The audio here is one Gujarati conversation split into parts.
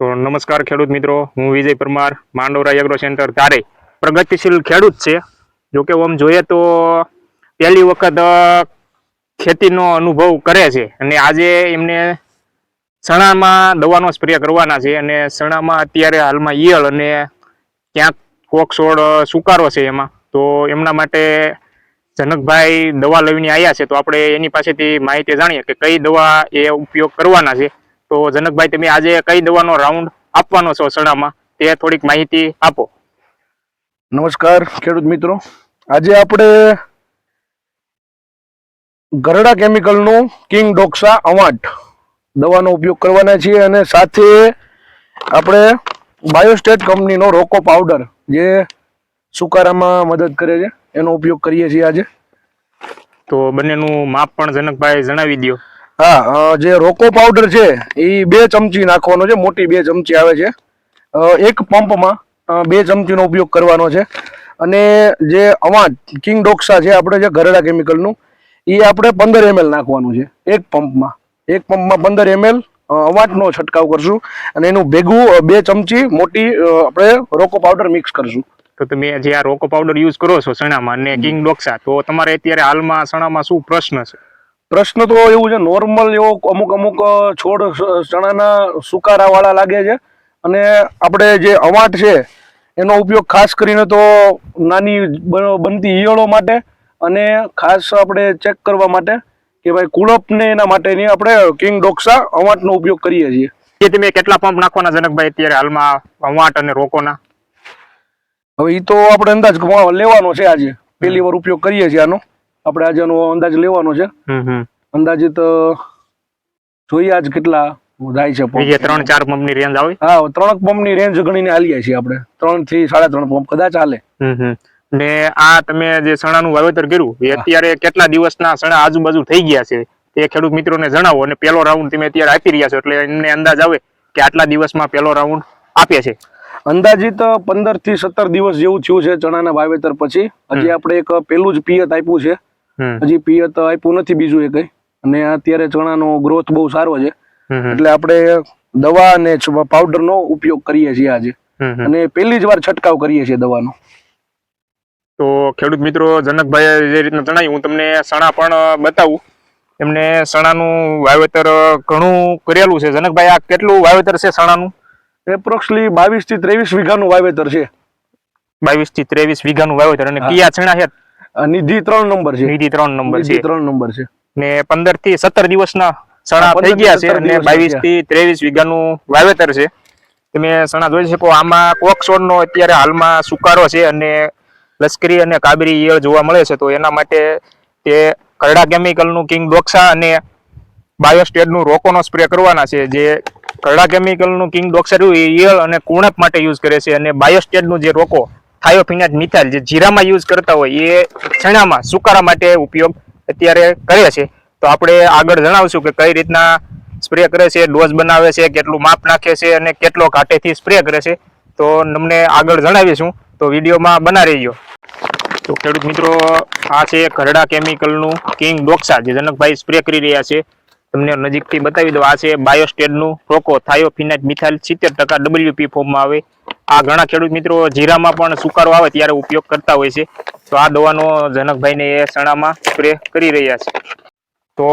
તો નમસ્કાર ખેડૂત મિત્રો, હું વિજય પરમાર, માંડોરા એગ્રો સેન્ટર તારે પ્રગતિશીલ ખેડૂત છે. જોકે આમ જોઈએ તો પહેલી વખત ખેતીનો અનુભવ કરે છે. અને આજે એમને ચણામાં દવાનો સ્પ્રે કરવાના છે. અને ચણામાં અત્યારે હાલમાં ઈયળ અને ક્યાંક કોક છોડ સુકારો છે એમાં. તો એમના માટે જનકભાઈ દવા લઈને આવ્યા છે. તો આપણે એની પાસેથી માહિતી જાણીએ કે કઈ દવા એ ઉપયોગ કરવાના છે. તો જનકભાઈ તમે આજે કઈ દવાનો રાઉન્ડ આપવાનો છો ચણામાં તે થોડીક માહિતી આપો. નમસ્કાર ખેડૂત મિત્રો. આજે આપણે ગરડા કેમિકલનું કિંગ ડોક્સા અવાટ દવાનો ઉપયોગ કરવાના છીએ અને સાથે આપણે બાયોસ્ટેટ કંપનીનો રોકો પાવડર જે સુકારામાં મદદ કરે છે એનો ઉપયોગ કરીએ છીએ આજે. તો બંનેનું માપ પણ જનકભાઈ જણાવી દો હા જે રોકો પાવડર છે, એ બે ચમચી નાખવાનો છે. મોટી બે ચમચી આવે છે. એક પંપમાં બે ચમચીનો ઉપયોગ કરવાનો છે. અને જે અવાજ કિંગ ડોક્સા છે, આપણે જે ઘરેડા કેમિકલનું એ આપણે પંદર એમએલ નાખવાનું છે, એક પંપમાં એક પંપમાં પંદર એમએલ અવાટનો છંટકાવ કરશું અને એનું ભેગું બે ચમચી મોટી આપણે રોકો પાવડર મિક્સ કરશું. તો તમે જે આ રોકો પાવડર યુઝ કરો છો સણામાં અને કિંગ ડોક્સા તો તમારે અત્યારે હાલમાં સણામાં શું પ્રશ્ન છે? પ્રશ્ન તો એવું છે નોર્મલ એવો અમુક અમુક છોડ ચણાના ચણાના સુકારાવાળા લાગે છે. અને આપણે જે અવાટ છે એનો ઉપયોગ ખાસ કરીને તો નાની બનતી ઈયળો માટે અને ખાસ આપણે ચેક કરવા માટે કે ભાઈ કુળપને એના માટેની આપણે કિંગ ડોક્સા અવાટનો ઉપયોગ કરીએ છીએ. એ તમે કેટલા પંપ નાખવાના જનકભાઈ અત્યારે હાલમાં વાંટ અને રોકોના? હવે એ તો આપણે અંદાજ લેવાનો છે આજે. પહેલી વાર ઉપયોગ કરીએ છીએ આનો. આપણે આજે અંદાજ લેવાનો છે. અંદાજિત જોઈએ આજ કેટલા જાય છે ત્રણ ચાર પંપની રેન્જ આવે? હા ત્રણ પંપની રેન્જ ગણીને આલીએ છીએ આપણે. ત્રણથી સાડા ત્રણ પંપ કદાચ હાલે. ને આ તમે જે ચણાનું વાવેતર કર્યું એ અત્યારે કેટલા દિવસના સણા આજુબાજુ થઈ ગયા છે? તે ખેડૂત મિત્રોને જણાવો અને પહેલો રાઉન્ડ તમે અત્યારે આપી રહ્યા છો એટલે એમને અંદાજ આવે કે આટલા દિવસમાં પેલો રાઉન્ડ આપે છે. અંદાજિત પંદરથી સત્તર દિવસ જેવું થયું છે ચણાના વાવેતર પછી. હજી આપણે એક પેલું જ પિયત આપ્યું છે. હજી પિયત આપ્યું નથી બીજું એ કઈ. અને અત્યારે ચણાનો ગ્રોથ બહુ સારો છે. એટલે આપણે દવા અને પાવડરનો ઉપયોગ કરીએ છીએ આજે. અને પહેલી જ વાર છંટકાવ કરીએ છીએ દવાનો. તો ખેડૂત મિત્રો જનકભાઈ જે રીતના જણાવ્યું હું તમને સણા પણ બતાવું. એમને સણાનું વાવેતર ઘણું કરેલું છે. જનકભાઈ આ કેટલું વાવેતર છે સણાનું? એપ્રોક્સલી બાવીસથી ત્રેવીસ વીઘાનું વાવેતર છે. બાવીસથી ત્રેવીસ વીઘાનું વાવેતર. અને. કયા ચણા છે? નિધિ ત્રણ નંબર છે. નિધિ ત્રણ નંબર છે. ત્રણ નંબર છે. ને પંદરથી સત્તર દિવસના સણા થઈ ગયા છે અને બાવીસથી ત્રેવીસ વીઘાનું વાવેતર છે. તમે સણા જોઈ શકો આમાં કોકસોડનો અત્યારે હાલમાં સુકારો છે અને લશ્કરી અને કાબરી ઈયળ જોવા મળે છે તો એના માટે તે કરડા કેમિકલનું કિંગ ડોક્સા અને બાયોસ્ટેડનું રોકોનો સ્પ્રે કરવાના છે. જે કરડા કેમિકલનું કિંગ ડોક્સા રહ્યું એ ઈયળ અને કુણપ માટે યુઝ કરે છે અને બાયોસ્ટેડનું જે રોકો થાયોફિનાટ મિથાઇલ જે જીરામાં યુઝ કરતા હોય એ ચણામાં, સુકારા માટે ઉપયોગ અત્યારે કરે છે. તો આપણે આગળ જણાવશું કે કઈ રીતના સ્પ્રે કરે છે, ડોઝ બનાવે છે, કેટલું માપ નાખે છે અને કેટલો ઘાટેથી સ્પ્રે કરે છે. તો તમને આગળ જણાવીશું. તો વિડીયોમાં બના રહીજો. તો ખેડૂત મિત્રો, આ છે ઘરડા કેમિકલનું કિંગ ડોક્સા જે જનકભાઈ સ્પ્રે કરી રહ્યા છે. તમને નજીકથી બતાવી દો આ છે બાયોસ્ટેડનું રોકો થાયોફિનાઇટ મિથાઇલ સિત્તેર ટકા ડબલ્યુપી ફોર્મમાં આવે. આ ઘણા ખેડૂત મિત્રો જીરામાં પણ સુકારો આવે ત્યારે ઉપયોગ કરતા હોય છે. તો આ દવાનો જનકભાઈને એ ચણામાં સ્પ્રે કરી રહ્યા છે. તો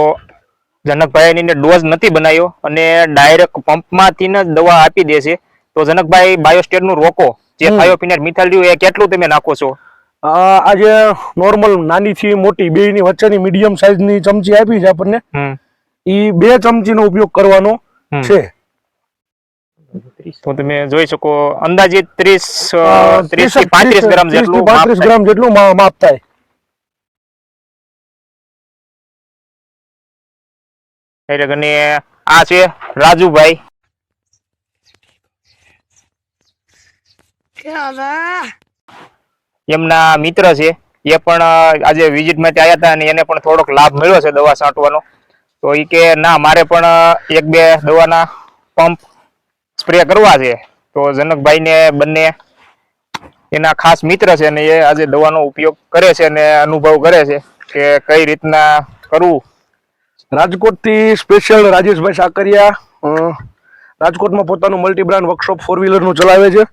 જનકભાઈ ડોઝ નથી બનાવ્યો અને ડાયરેક્ટ પંપમાંથી જ દવા આપી દે છે. તો જનકભાઈ બાયોસ્ટેડનું રોકો. જે. થાયોફિનાઇટ રહ્યું એ કેટલું તમે નાખો છો? આજે નોર્મલ નાની થી મોટી બે ની વચ્ચેની મીડિયમ સાઇઝની ચમચી આપી છે આપણને. એ બે ચમચીનો ઉપયોગ કરવાનો છે. તો તમે જોઈ શકો અંદાજિત ત્રીસ અ, ત્રીસથી પાંત્રીસ ગ્રામ જેટલું 35 ગ્રામ જેટલું માપ થાય. એટલે અને આ છે રાજુભાઈ. એમના મિત્ર છે એ પણ આજે વિઝિટ માટે આવ્યા હતા અને એને પણ થોડોક લાભ મળ્યો છે દવા છાંટવાનો તો એ કે ના મારે પણ એક બે દવાના પંપ સ્પ્રે કરવા છે. તો જનકભાઈને બંને એના ખાસ મિત્ર છે અને એ આજે દવાનો ઉપયોગ કરે છે અને અનુભવ કરે છે કે કઈ રીતના કરવું. રાજકોટથી સ્પેશિયલ રાજેશભાઈ સાકરિયા રાજકોટમાં પોતાનું મલ્ટી બ્રાન્ડ વર્કશોપ ફોર વ્હીલરનું ચલાવે છે.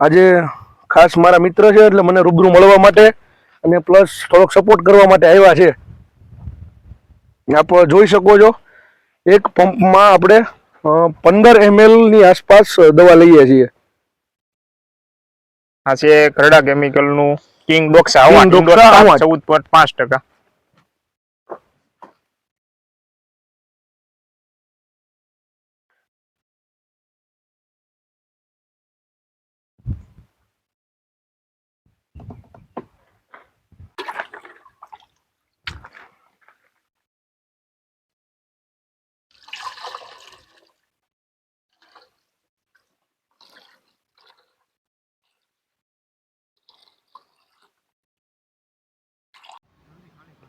આજે ખાસ મારા મિત્ર છે એટલે મને રૂબરૂ મળવા માટે અને પ્લસ થોડોક સપોર્ટ કરવા માટે આવ્યા છે. આપ જોઈ શકો છો. એક પંપમાં આપણે પંદર એમએલની આસપાસ દવા લઈએ છીએ. આ છે કરડા કેમિકલનું કિંગ ડોક્સા ચૌદ પોઈન્ટ પાંચ ટકા.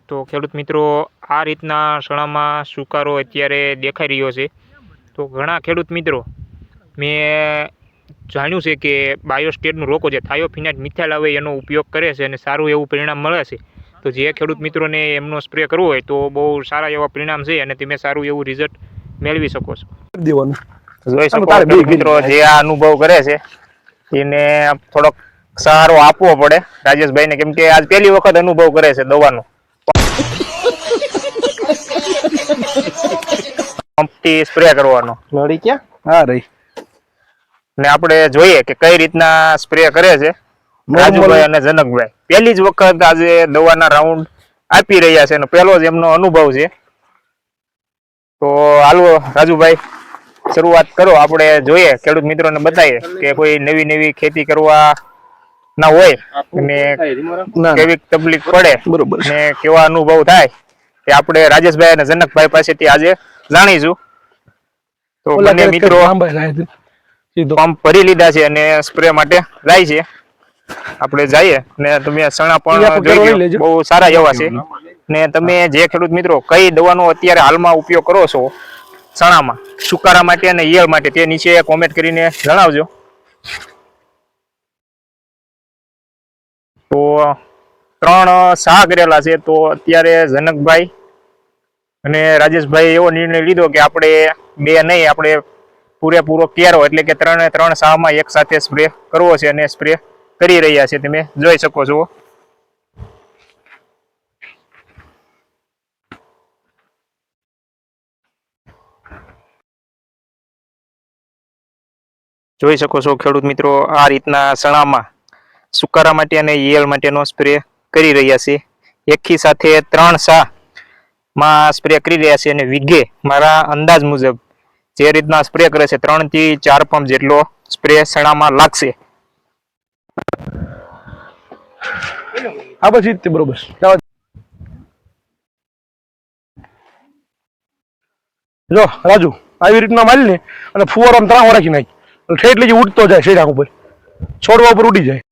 તો ખેડૂત મિત્રો આ રીતના સણામાં સુકારો અત્યારે દેખાઈ રહ્યો છે. તો ઘણા ખેડૂત મિત્રો મેં જાણ્યું છે કે બાયોસ્ટેટનું રોકો જે થાયોફિનાઇટ મિથાઇલ આવે એનો ઉપયોગ કરે છે અને સારું એવું પરિણામ મળે છે. તો જે ખેડૂત મિત્રોને એમનો સ્પ્રે કરવો હોય તો બહુ સારા એવા પરિણામ છે અને તમે સારું એવું રિઝલ્ટ મેળવી શકો છો. દેવાનું. જોઈ શકો મિત્રો જે આ અનુભવ કરે છે એને થોડોક સહારો આપવો પડે. રાજેશભાઈને કેમ કે આજ પહેલી વખત અનુભવ કરે છે દવાનો. પંપથી સ્પ્રે કરવાનો. નળી ક્યાં? હા રહી. ને આપણે જોઈએ કે કઈ રીતના સ્પ્રે કરે છે. રાજુભાઈ અને જનકભાઈ. પહેલી જ વખત આજે દવાના રાઉન્ડ આપી રહ્યા છે અને પહેલો જ એમનો અનુભવ છે. તો હાલો રાજુભાઈ શરૂઆત કરો. આપણે જોઈએ ખેડૂત મિત્રોને બતાવીએ કે કોઈ નવી નવી ખેતી કરવા ના હોય અને કેવી તકલીફ પડે બરોબર. ને કેવા અનુભવ થાય તે આપણે રાજેશભાઈ અને જનકભાઈ પાસેથી આજે જાણીશું. તો બંને મિત્રો પંપ ભરી લીધા છે અને સ્પ્રે માટે જાય છે. આપણે જઈએ ને તમે સણા પણ જોઈ લેજો. બહુ સારા એવા છે. ને તમે જે ખેડૂત મિત્રો કઈ દવાનો અત્યારે હાલમાં ઉપયોગ કરો છો સણામાં સુકારા માટે અને ઈયળ માટે તે નીચે કોમેન્ટ કરીને જણાવજો. તો ત્રણ સા કરેલા છે તો અત્યારે જનકભાઈ અને રાજેશભાઈ એવો નિર્ણય લીધો કે આપણે બે નહીં, આપણે પૂરેપૂરો કેરો એટલે કે ત્રણે ત્રણ સામાં એક સાથે સ્પ્રે કરવો છે અને સ્પ્રે કરી રહ્યા છે. તમે જોઈ શકો છો. જોઈ શકો છો ખેડૂત મિત્રો, આ રીતના સણામાં, સુકારા માટે અને ઈયળ માટેનો સ્પ્રે કરી રહ્યા છે. એકી સાથે ત્રણ સા માં સ્પ્રે કરી રહ્યા છે અને વીઘે મારા અંદાજ મુજબ જે રીતના સ્પ્રે કરે છે, ત્રણથી ચાર પંપ જેટલો સ્પ્રે સણામાં લાગશે. આ તે બરોબર. જો, રાજુ, આવી રીતના મારી ને અને ફુવારો ત્રાવો રાખી નાખી. ઠેઠ લઈ ઉડતો જાય શેડા ઉપર. છોડવા ઉપર ઉડી જાય.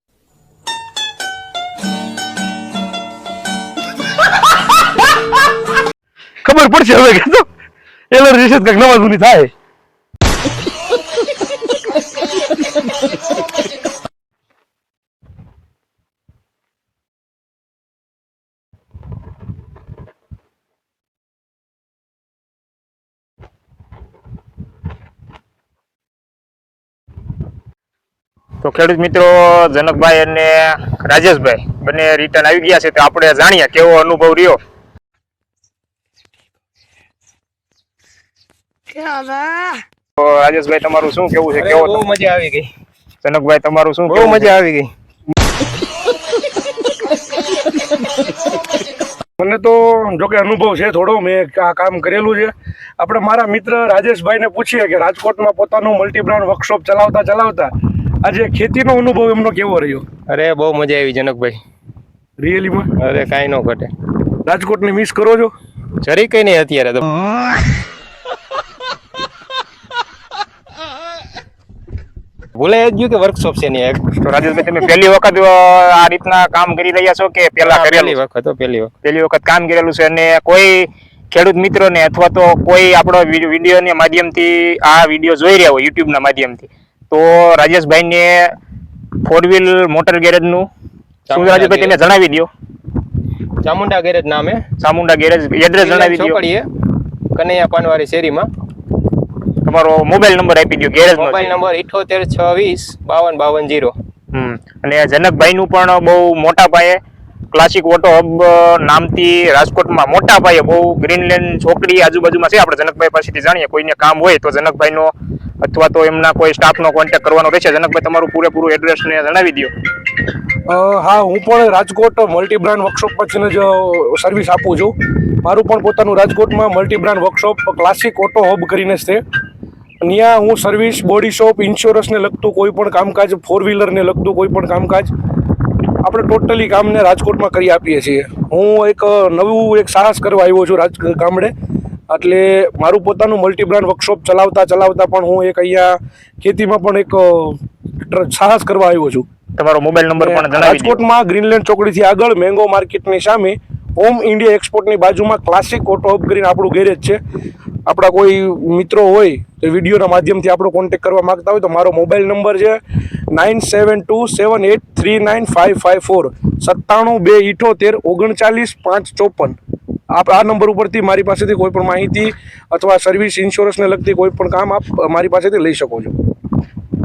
ખબર પડશે હવે કે તો. એલર્જી છે કંઈક નવા થાય. તો ખેડૂત મિત્રો, જનકભાઈ અને રાજેશભાઈ, બંને રિટર્ન આવી ગયા છે તો આપણે જાણીએ કેવો અનુભવ રહ્યો. રાજેશભાઈ તમારું શું કેવું છે? કેવો બહુ મજા આવી ગઈ. સનકભાઈ તમારું શું બહુ કેવું મજા આવી ગઈ. મને તો જોકે અનુભવ છે થોડો મેં આ કામ કરેલું છે. આપણે મારા મિત્ર રાજેશભાઈને પૂછીએ કે રાજકોટમાં પોતાનું મલ્ટીબ્રાન્ડ વર્કશોપ ચલાવતા ચલાવતા આજે ખેતીનો અનુભવ એમનો કેવો રહ્યો? અરે બહુ મજા આવી જનકભાઈ. રિયલીમાં અરે કાંઈ ન ઘટે. રાજકોટને મિસ કરો છો? જરી કઈ નહીં અત્યારે તો. ભૂલાઈ ગયું કે વર્કશોપ છે ને એક? તો રાજેશભાઈ તમે પહેલી વખત આ રીતના કામ કરી રહ્યા છો કે પહેલા કરેલું? વખત પહેલી વખત. પહેલી વખત કામ કરેલું છે અને કોઈ ખેડૂત મિત્રોને અથવા તો કોઈ આપણો વિડીયોના માધ્યમથી આ વીડિયો જોઈ રહ્યા હોય યુટ્યુબના માધ્યમથી તો રાજેશભાઈને ફોર વ્હીલ મોટર ગેરેજનું શું રાજેશભાઈ તમે જણાવી દો ચામુંડા ગેરેજ નામે ચામુંડા ગેરેજ એડ્રેસ જણાવી દો કનૈયા પાનવારી શેરીમાં. તમારો મોબાઈલ નંબર આપી દો ગેરેજ મોબાઈલ નંબર ઇઠોતેર છવ્વીસ બાવન બાવન જીરો. હમ. અને જનકભાઈનું પણ બહુ મોટા પાયે ક્લાસિક ઓટો હબ નામથી રાજકોટમાં મોટા પાયે બહુ ગ્રીનલેન્ડ ચોકડી આજુબાજુમાં છે. આપણે જનકભાઈ પાસેથી જાણીએ કોઈને કામ હોય તો જનકભાઈનો અથવા તો એમના કોઈ સ્ટાફનો કોન્ટેક્ટ કરવાનો રહેશે. જનકભાઈ તમારું પૂરેપૂરું એડ્રેસ ને જણાવી દો હા હું પણ રાજકોટ મલ્ટી બ્રાન્ડ વર્કશોપ પછીને જ સર્વિસ આપું છું. મારું પણ પોતાનું રાજકોટમાં multi brand workshop classic auto hub કરીને છે. ત્યાં હું સર્વિસ બોડી શોપ ઇન્સ્યોરન્સને લગતું કોઈ પણ કામકાજ ફોર વ્હીલરને લગતું કોઈ પણ કામકાજ આપણે ટોટલી કામને રાજકોટમાં કરી આપીએ છીએ. હું એક નવું એક સાહસ કરવા આવ્યો છું રાજ ગામડે. એટલે મારું પોતાનું મલ્ટીબ્રાન્ડ વર્કશોપ ચલાવતા ચલાવતા પણ હું એક અહીંયા ખેતીમાં પણ એક સાહસ કરવા આવ્યો છું. તમારો મોબાઈલ નંબર પણ રાજકોટમાં ગ્રીનલેન્ડ ચોકડીથી આગળ મેંગો માર્કેટની સામે ઓમ ઇન્ડિયા એક્સપોર્ટની બાજુમાં ક્લાસિક ઓટો અપગ્રીન કરીને આપણું ગેરેજ છે. આપણા કોઈ મિત્રો હોય તો વિડીયોના માધ્યમથી આપણો કોન્ટેક્ટ કરવા માગતા હોય તો મારો મોબાઈલ નંબર છે nine seven two seven eight three nine five five four સત્તાણું બે ઇઠોતેર ઓગણચાલીસ પાંચ ચોપન. આપ આ નંબર ઉપરથી મારી પાસેથી કોઈ પણ માહિતી અથવા સર્વિસ ઇન્સ્યોરન્સને લગતી કોઈ પણ કામ આપ મારી પાસેથી લઈ શકો છો.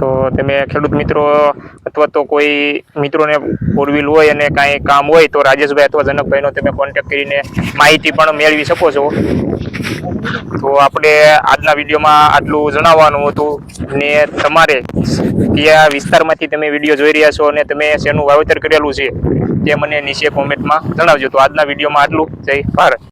તો તમે ખેડૂત મિત્રો અથવા તો કોઈ મિત્રોને ફોર વ્હીલ હોય અને કાંઈ કામ હોય તો રાજેશભાઈ અથવા જનકભાઈનો તમે કોન્ટેક્ટ કરીને માહિતી પણ મેળવી શકો છો. તો આપણે આજના વિડીયોમાં આટલું જણાવવાનું હતું ને તમારે કયા વિસ્તારમાંથી તમે વીડિયો જોઈ રહ્યા છો અને તમે શેનું વાવેતર કરેલું છે તે મને નીચે કોમેન્ટમાં જણાવજો. તો આજના વિડીયોમાં આટલું. જય ભારત.